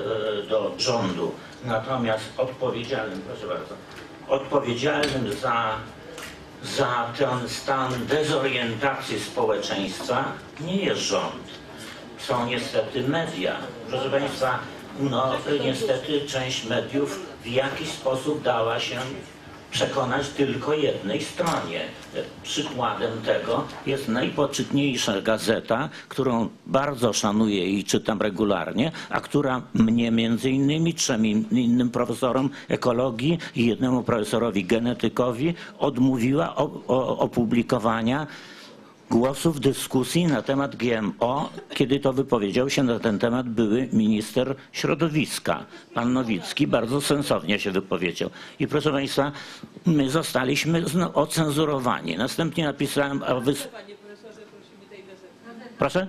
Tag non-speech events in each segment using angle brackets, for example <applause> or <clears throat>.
e, do rządu. Natomiast odpowiedzialnym, proszę bardzo, odpowiedzialnym za, za ten stan dezorientacji społeczeństwa nie jest rząd. Są niestety media. Proszę Państwa, no niestety część mediów w jakiś sposób dała się przekonać tylko jednej stronie. Przykładem tego jest najpoczytniejsza gazeta, którą bardzo szanuję i czytam regularnie, a która mnie między innymi trzem in- innym profesorom ekologii i jednemu profesorowi genetykowi odmówiła opublikowania głosów dyskusji na temat GMO, kiedy to wypowiedział się na ten temat były minister środowiska. Pan Nowicki bardzo sensownie się wypowiedział. I proszę Państwa, my zostaliśmy ocenzurowani. Następnie napisałem, a wy... Proszę?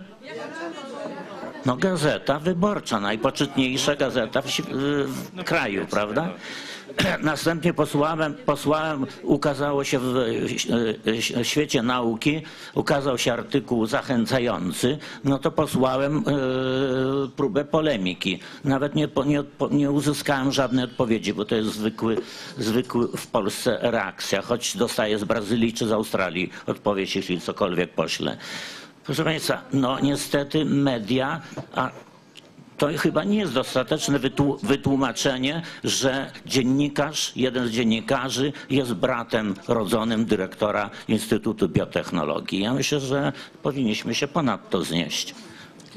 No gazeta wyborcza, najpoczytniejsza gazeta w, ś- w kraju, prawda? <clears throat> Następnie posłałem, posłałem, ukazało się w świecie nauki, ukazał się artykuł zachęcający, no to posłałem e, próbę polemiki. Nawet nie, nie, nie uzyskałem żadnej odpowiedzi, bo to jest zwykły, zwykły w Polsce reakcja, choć dostaję z Brazylii czy z Australii odpowiedź, jeśli cokolwiek poślę. Proszę Państwa, no niestety media, a to chyba nie jest dostateczne wytłu- wytłumaczenie, że dziennikarz, jeden z dziennikarzy jest bratem rodzonym dyrektora Instytutu Biotechnologii. Ja myślę, że powinniśmy się ponad to znieść.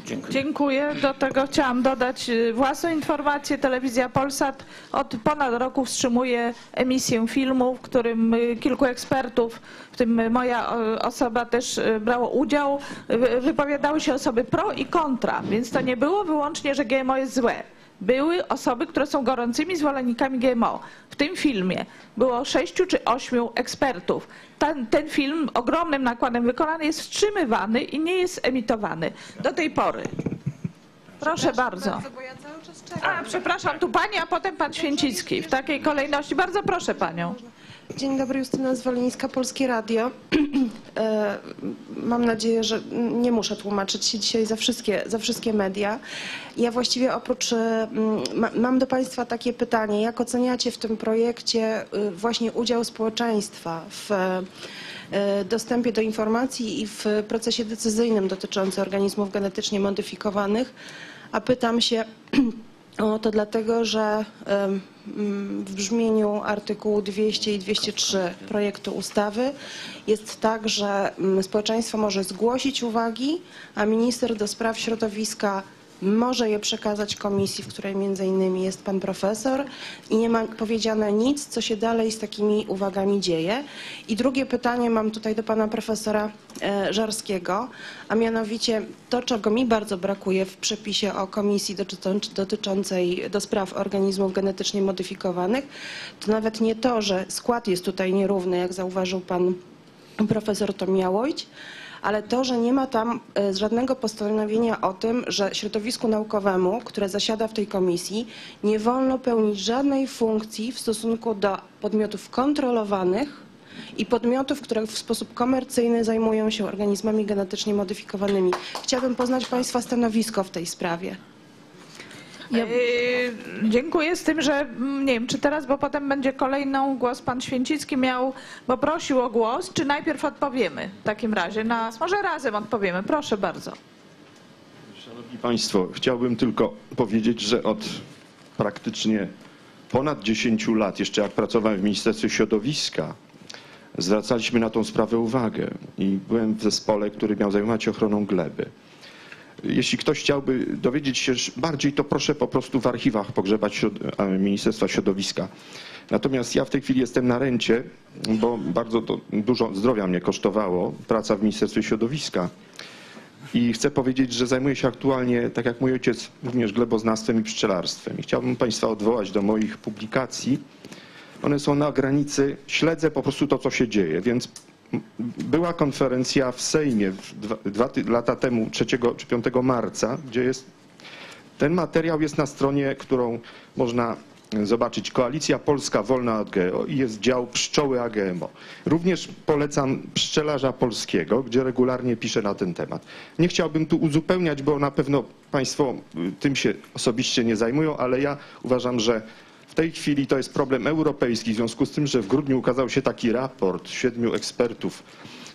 Dziękuję. Dziękuję. Do tego chciałam dodać y, własną informację. Telewizja Polsat od ponad roku wstrzymuje emisję filmu, w którym y, kilku ekspertów, w tym moja osoba też y, brało udział. Wy- Wypowiadały się osoby pro i kontra, więc to nie było wyłącznie, że GMO jest złe. Były osoby, które są gorącymi zwolennikami GMO. W tym filmie było sześciu czy ośmiu ekspertów. Ten, ten film ogromnym nakładem wykonany jest wstrzymywany i nie jest emitowany do tej pory. Proszę bardzo. bo ja cały czas czekam. A, przepraszam, tu pani, a potem pan Święcicki. W takiej kolejności. Bardzo proszę panią. Dzień dobry, Justyna Zwolińska, Polskie Radio. <clears throat> E, Mam nadzieję, że nie muszę tłumaczyć się dzisiaj za wszystkie, za wszystkie media. Ja właściwie oprócz, ma- mam do Państwa takie pytanie. Jak oceniacie w tym projekcie e, właśnie udział społeczeństwa w e, dostępie do informacji i w procesie decyzyjnym dotyczącym organizmów genetycznie modyfikowanych? A pytam się <clears throat> to dlatego, że mm, w brzmieniu artykułu 200 i 203 projektu ustawy jest tak, że mm, społeczeństwo może zgłosić uwagi, a minister do spraw środowiska może je przekazać komisji, w której między innymi jest pan profesor i nie ma powiedziane nic, co się dalej z takimi uwagami dzieje. I drugie pytanie mam tutaj do pana profesora e, Żarskiego, a mianowicie to, czego mi bardzo brakuje w przepisie o komisji dotycząc- dotyczącej do spraw organizmów genetycznie modyfikowanych, to nawet nie to, że skład jest tutaj nierówny, jak zauważył pan profesor Tomiałojć, ale to, że nie ma tam e, żadnego postanowienia o tym, że środowisku naukowemu, które zasiada w tej komisji, nie wolno pełnić żadnej funkcji w stosunku do podmiotów kontrolowanych i podmiotów, które w sposób komercyjny zajmują się organizmami genetycznie modyfikowanymi. Chciałabym poznać Państwa stanowisko w tej sprawie. Yy, dziękuję z tym, że mm, nie wiem, czy teraz, bo potem będzie kolejną głos pan Święcicki miał, bo prosił o głos, czy najpierw odpowiemy w takim razie na, może razem odpowiemy, proszę bardzo. Szanowni Państwo, chciałbym tylko powiedzieć, że od praktycznie ponad 10 lat, jeszcze jak pracowałem w Ministerstwie Środowiska, zwracaliśmy na tą sprawę uwagę i byłem w zespole, który miał zajmować się ochroną gleby. Jeśli ktoś chciałby dowiedzieć się bardziej, to proszę po prostu w archiwach pogrzebać e, Ministerstwa Środowiska. Natomiast ja w tej chwili jestem na rencie, bo bardzo to dużo zdrowia mnie kosztowało praca w Ministerstwie Środowiska. I chcę powiedzieć, że zajmuję się aktualnie, tak jak mój ojciec, również gleboznawstwem i pszczelarstwem. I chciałbym Państwa odwołać do moich publikacji. One są na granicy, śledzę po prostu to, co się dzieje. Więc była konferencja w Sejmie dwa, dwa lata temu, 3 czy 5 marca, gdzie jest ten materiał jest na stronie, którą można zobaczyć Koalicja Polska Wolna od GMO i jest dział pszczoły AGMO. Również polecam pszczelarza polskiego, gdzie regularnie piszę na ten temat. Nie chciałbym tu uzupełniać, bo na pewno Państwo y, tym się osobiście nie zajmują, ale ja uważam, że tej chwili to jest problem europejski, w związku z tym, że w grudniu ukazał się taki raport siedmiu ekspertów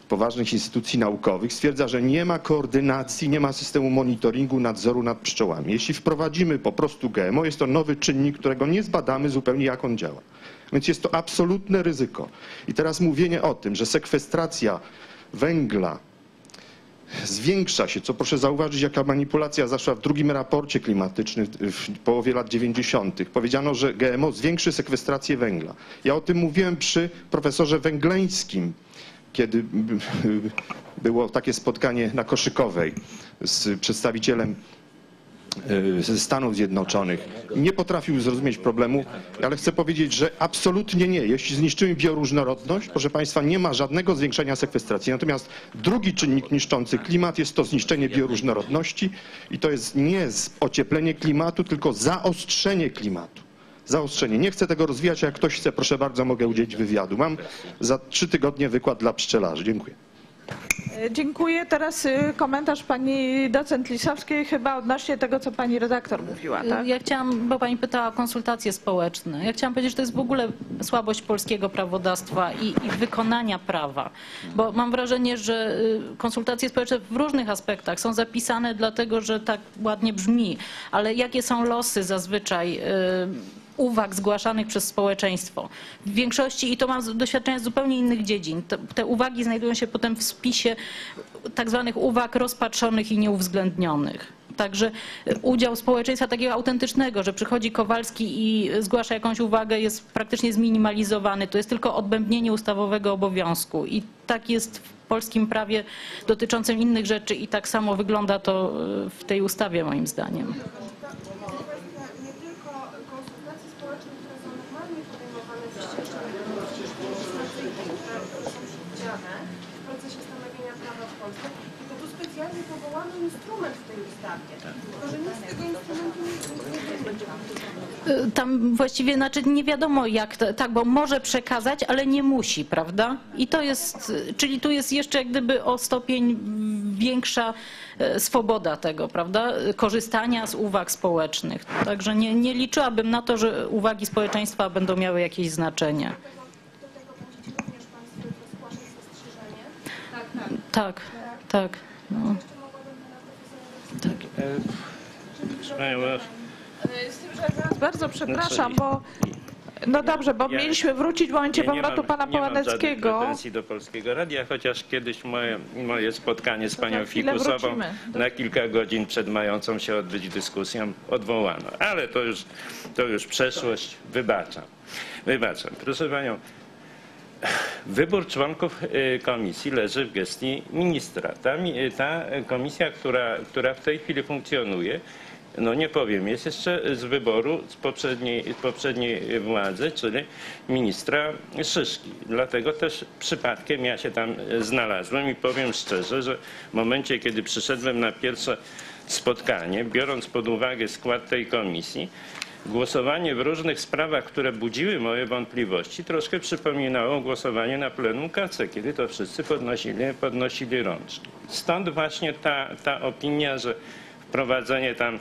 poważnych instytucji naukowych stwierdza, że nie ma koordynacji, nie ma systemu monitoringu, nadzoru nad pszczołami. Jeśli wprowadzimy po prostu GMO, jest to nowy czynnik, którego nie zbadamy zupełnie jak on działa. Więc jest to absolutne ryzyko. I teraz mówienie o tym, że sekwestracja węgla zwiększa się, co proszę zauważyć, jaka manipulacja zaszła w drugim raporcie klimatycznym w połowie lat 90. Powiedziano, że GMO zwiększy sekwestrację węgla. Ja o tym mówiłem przy profesorze Węgleńskim, kiedy było takie spotkanie na Koszykowej z przedstawicielem ze Stanów Zjednoczonych. Nie potrafił zrozumieć problemu, ale chcę powiedzieć, że absolutnie nie. Jeśli zniszczymy bioróżnorodność, proszę Państwa, nie ma żadnego zwiększenia sekwestracji. Natomiast drugi czynnik niszczący klimat jest to zniszczenie bioróżnorodności i to jest nie ocieplenie klimatu, tylko zaostrzenie klimatu. Zaostrzenie. Nie chcę tego rozwijać, a jak ktoś chce, proszę bardzo, mogę udzielić wywiadu. Mam za trzy tygodnie wykład dla pszczelarzy. Dziękuję. E, Dziękuję. Teraz y, komentarz pani docent Lisowskiej chyba odnośnie tego, co pani redaktor mówiła, tak? Ja chciałam, bo pani pytała o konsultacje społeczne. Ja chciałam powiedzieć, że to jest w ogóle słabość polskiego prawodawstwa i, i wykonania prawa. Bo mam wrażenie, że y, konsultacje społeczne w różnych aspektach są zapisane dlatego, że tak ładnie brzmi, ale jakie są losy zazwyczaj y, uwag zgłaszanych przez społeczeństwo. W większości, i to mam doświadczenia z zupełnie innych dziedzin, te, uwagi znajdują się potem w spisie tak zwanych uwag rozpatrzonych i nieuwzględnionych. Także y, udział społeczeństwa takiego autentycznego, że przychodzi Kowalski i zgłasza jakąś uwagę, jest praktycznie zminimalizowany. To jest tylko odbębnienie ustawowego obowiązku. I tak jest w polskim prawie dotyczącym innych rzeczy i tak samo wygląda to y, w tej ustawie moim zdaniem. kwestia nie tylko konsultacji społecznych, które są normalnie podejmowane w ścieżce legislacyjnej, które które są przewidziane w procesie stanowienia prawa w Polsce, tylko tu specjalnie powołano instrument w tej ustawie. Tylko, że nic z tego instrumentu nie, nie. Y, Tam właściwie znaczy nie wiadomo jak, to, tak, bo może przekazać, ale nie musi, prawda? I to jest, czyli tu jest jeszcze jak gdyby o stopień większa y, swoboda tego, prawda? Korzystania z uwag społecznych. Także nie, nie liczyłabym na to, że uwagi społeczeństwa będą miały jakieś znaczenie. Do tego będziecie również Państwo jutro zgłaszać zastrzeżenie. Tak, tak. No. Z tym, że zaraz bardzo przepraszam, Znaczy, bo no dobrze, bo ja- mieliśmy wrócić w momencie Ja powrotu mam- pana Nie mam pretensji do Polskiego Radia, chociaż kiedyś moje, moje spotkanie z panią Fikusową wrócimy. na kilka godzin przed mającą się odbyć dyskusją odwołano. Ale to już, to już przeszłość, wybaczam. Wybaczam. Proszę panią, Wybór członków y, komisji leży w gestii ministra. Ta, y, ta komisja, która, która w tej chwili funkcjonuje, no nie powiem, jest jeszcze z wyboru z poprzedniej, poprzedniej władzy, czyli ministra Szyszki. Dlatego też przypadkiem ja się tam znalazłem i powiem szczerze, że w momencie, kiedy przyszedłem na pierwsze spotkanie, biorąc pod uwagę skład tej komisji, Głosowanie w różnych sprawach, które budziły moje wątpliwości, troszkę przypominało głosowanie na plenum KC, kiedy to wszyscy podnosili, podnosili rączki. Stąd właśnie ta, ta opinia, że wprowadzenie tam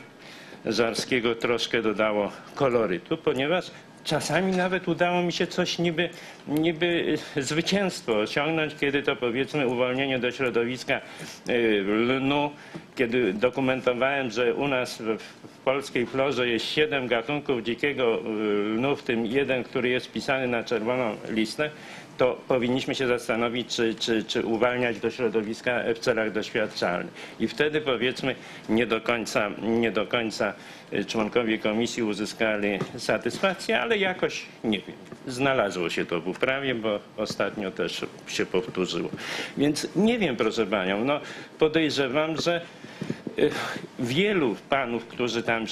Żarskiego troszkę dodało kolorytu, ponieważ czasami nawet udało mi się coś niby, niby zwycięstwo osiągnąć, kiedy to powiedzmy uwolnienie do środowiska y, lnu, kiedy dokumentowałem, że u nas w, polskiej florze jest siedem gatunków dzikiego y, lnu, w tym jeden, który jest wpisany na czerwoną listę, to powinniśmy się zastanowić, czy, czy, czy uwalniać do środowiska w celach doświadczalnych. I wtedy powiedzmy nie do końca, nie do końca y, członkowie komisji uzyskali satysfakcję, ale jakoś nie wiem. Znalazło się to w uprawie, bo ostatnio też się powtórzyło. Więc nie wiem, proszę panią, no podejrzewam, że wielu panów, którzy tam